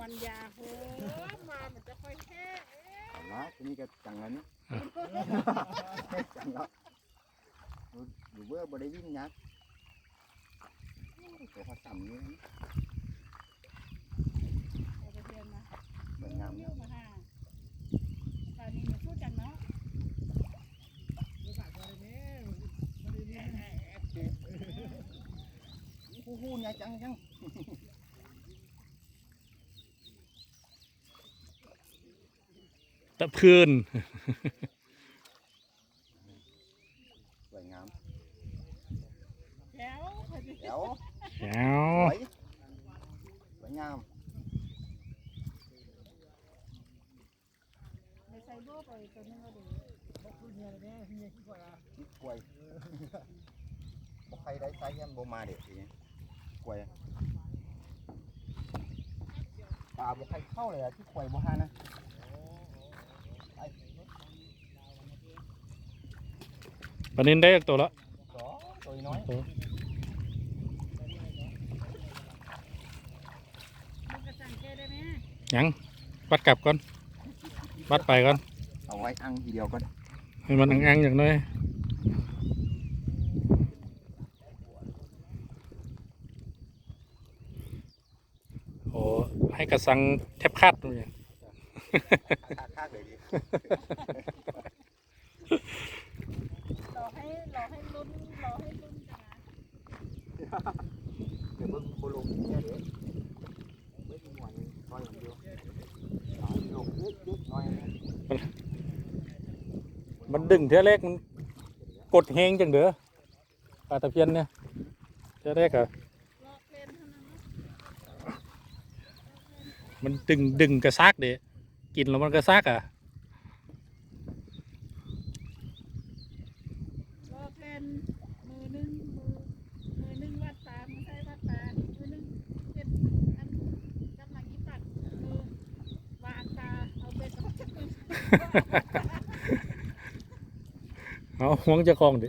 วนยาโหมามันจะค่อยแค่เอ๊ะเอาละทีนี้ก็จังแล้วนี่จังแล้วดูดูเบื่อบ่ได้วิ่งยักตัวเขาต่ำนี่นะเอาไปเทียนมาสวยงามเลี้เนี่ยยวมาห่าตอนนี้มาพูดกันเนาะฮู้ฮู้เนี่ยจังจัง ตะพื้นสวยงามแถวพอดีเดี๋ยวแถสววยสวยงามไปใส่โบ้ไปตัวนึงก็ดีนี่กล้วยบ่ใครได้ใช้ยันบ่มาเด็ดทีนี้กล้วยปลาบ่ใครเข้าเลยอะที่กล้วยบ่ฮานะไป ปลานินได้อีกตัวละสองตัวน้อยมันกระสังแค่ได้ไหมยังวัดกลับก่อนวัดไปก่อน เอาไว้อังทีเดียวก่อนให้มันอังๆอย่างน้อยโอ้ให้กระสังแทบคาดเลยคากๆเลยดิ เดี๋ยวเบิ่งบ่ลงเนี่เด้เบิ่งหน่วยซอยอย่างเดียวเอาลงยึดๆหน่อยนะมันดึงเท่าแรกมันกดแหงจังเด้อปลาตะเพียนเนี่ยเท่าแรกอะรอเลนเท่านั้นเนาะมันดึงดึงกระซากเด้กินแล้วมันกระซากอะ รอเพลนมือหนึงมือมือหนึงวัดตามือใช้วัดตามือหนึงเจ็ดอันกำลังยี่ปัดมือวางตาเอาเบ็ดออกจากมือ เอาห่วงจะคลองดิ